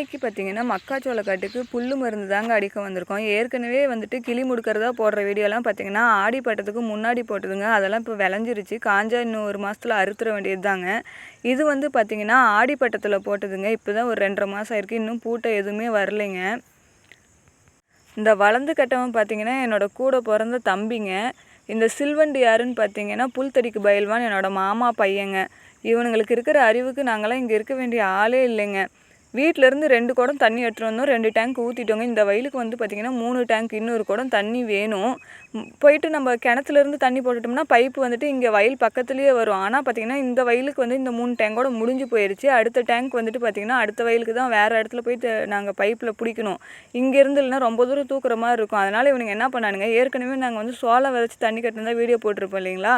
இன்றைக்கி பார்த்தீங்கன்னா மக்காச்சோள காட்டுக்கு புல்லு மருந்து தாங்க அடிக்க வந்திருக்கோம். ஏற்கனவே வந்துட்டு கிளி முடுக்கிறதா போடுற வீடியோலாம் பார்த்தீங்கன்னா ஆடி பட்டத்துக்கு முன்னாடி போட்டதுங்க. அதெல்லாம் இப்போ விளைஞ்சிருச்சு. காஞ்சா இன்னும் ஒரு மாதத்தில் அறுத்துற வேண்டியது தாங்க இது வந்து பார்த்திங்கன்னா ஆடி பட்டத்தில் போட்டதுங்க. இப்போ தான் ஒரு ரெண்டரை மாதம் ஆயிருக்கு. இன்னும் பூட்டை எதுவுமே வரலைங்க. இந்த வளர்ந்து கட்டவன் பார்த்தீங்கன்னா என்னோட கூட பிறந்த தம்பிங்க. இந்த சில்வண்டு யாருன்னு பார்த்தீங்கன்னா புல்தடிக்கு பயில்வான் என்னோடய மாமா பையங்க. இவனுங்களுக்கு இருக்கிற அறிவுக்கு நாங்களாம் இங்கே இருக்க வேண்டிய ஆளே இல்லைங்க. வீட்டிலேருந்து ரெண்டு குடம் தண்ணி எடுத்துகிட்டு வந்தோம். ரெண்டு டேங்க் ஊற்றிட்டோங்க இந்த வயலுக்கு வந்து பார்த்திங்கன்னா மூணு டேங்க் இன்னொரு குடம் தண்ணி வேணும். போயிட்டு நம்ம கிணத்துலேருந்து தண்ணி போட்டுட்டோம்னா பைப்பு வந்துட்டு இங்கே வயல் பக்கத்துலேயே வரும். ஆனால் பார்த்திங்கன்னா இந்த வயலுக்கு வந்து இந்த மூணு டேங்கோட முடிஞ்சு போயிடுச்சு அடுத்த டேங்க் வந்துட்டு பார்த்திங்கன்னா அடுத்த வயலுக்கு தான் வேறு இடத்துல போயிட்டு நாங்கள் பைப்பில் பிடிக்கணும். இங்கேருந்து இல்லைன்னா ரொம்ப தூரம் தூக்குற மாதிரி இருக்கும். அதனால் இவனுங்க என்ன பண்ணானுங்க? ஏற்கனவே நாங்கள் வந்து சோளம் விதைச்சி தண்ணி கட்டினா வீடியோ போட்டிருப்போம் இல்லைங்களா?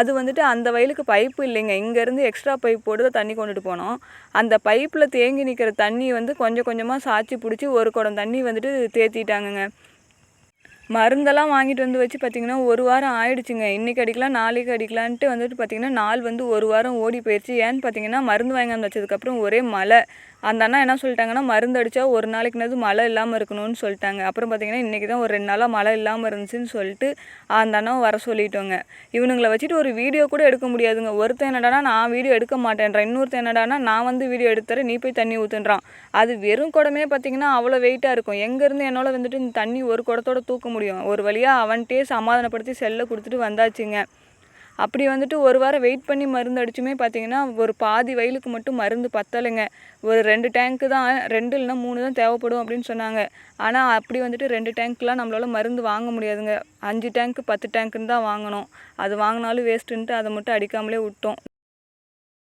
அது வந்துட்டு அந்த வயலுக்கு பைப்பு இல்லைங்க. இங்கேருந்து எக்ஸ்ட்ரா பைப் போட்டு தான் தண்ணி கொண்டுட்டு போனோம். அந்த பைப்பில் தேங்கி நிற்கிற தண்ணி வந்து கொஞ்சம் கொஞ்சமாக சாய்ச்சி பிடிச்சி ஒரு குடம் தண்ணி வந்துட்டு தேத்திட்டாங்கங்க. மருந்தெல்லாம் வாங்கிட்டு வந்து வச்சு பார்த்திங்கன்னா ஒரு வாரம் ஆயிடுச்சுங்க. இன்றைக்கி அடிக்கலாம் நாளைக்கு அடிக்கலான்ட்டு வந்துட்டு பார்த்திங்கன்னா நாள் வந்து ஒரு வாரம் ஓடி போயிடுச்சு ஏன்னு பார்த்தீங்கன்னா மருந்து வாங்கி வந்து வச்சதுக்கப்புறம் ஒரே மழை. அந்த அண்ணா என்ன சொல்லிட்டாங்கன்னா மருந்து அடித்தா ஒரு நாளைக்குனாவது மழை இல்லாமல் இருக்கணும்னு சொல்லிட்டாங்க. அப்புறம் பார்த்தீங்கன்னா இன்றைக்கி தான் ஒரு ரெண்டு நாளாக மழை இல்லாமல் இருந்துச்சுன்னு சொல்லிட்டு அந்த அண்ணாவை வர சொல்லிட்டோங்க. இவனுங்களை வச்சுட்டு ஒரு வீடியோ கூட எடுக்க முடியாதுங்க. ஒருத்தன் என்னடானா நான் வீடியோ எடுக்க மாட்டேன்றேன். இன்னொருத்தன் என்னடானா நான் வந்து வீடியோ எடுத்துறேன். நீ போய் தண்ணி ஊற்றுன்றான் அது வெறும் குடமே பார்த்தீங்கன்னா அவ்வளோ வெயிட்டாக இருக்கும். எங்கேருந்து என்னால் வந்துட்டு இந்த தண்ணி ஒரு குடத்தோட தூக்க முடியும்? ஒரு வழியாக அவன்கிட்டயே சமாதானப்படுத்தி செல்லை கொடுத்துட்டு வந்தாச்சுங்க. அப்படி வந்துட்டு ஒரு வாரம் வெயிட் பண்ணி மருந்து அடிச்சுமே பார்த்தீங்கன்னா ஒரு பாதி வயலுக்கு மட்டும் மருந்து பத்தலைங்க. ஒரு ரெண்டு டேங்க்கு தான் ரெண்டு இல்லைன்னா மூணு தான் தேவைப்படும் அப்படின்னு சொன்னாங்க. ஆனால் அப்படி வந்துட்டு ரெண்டு டேங்க்லாம் நம்மளால் மருந்து வாங்க முடியாதுங்க. அஞ்சு டேங்க்கு பத்து டேங்க்குன்னு தான் வாங்கணும். அது வாங்கினாலும் வேஸ்ட்டுன்ட்டு அதை மட்டும் அடிக்காமலே விட்டோம்.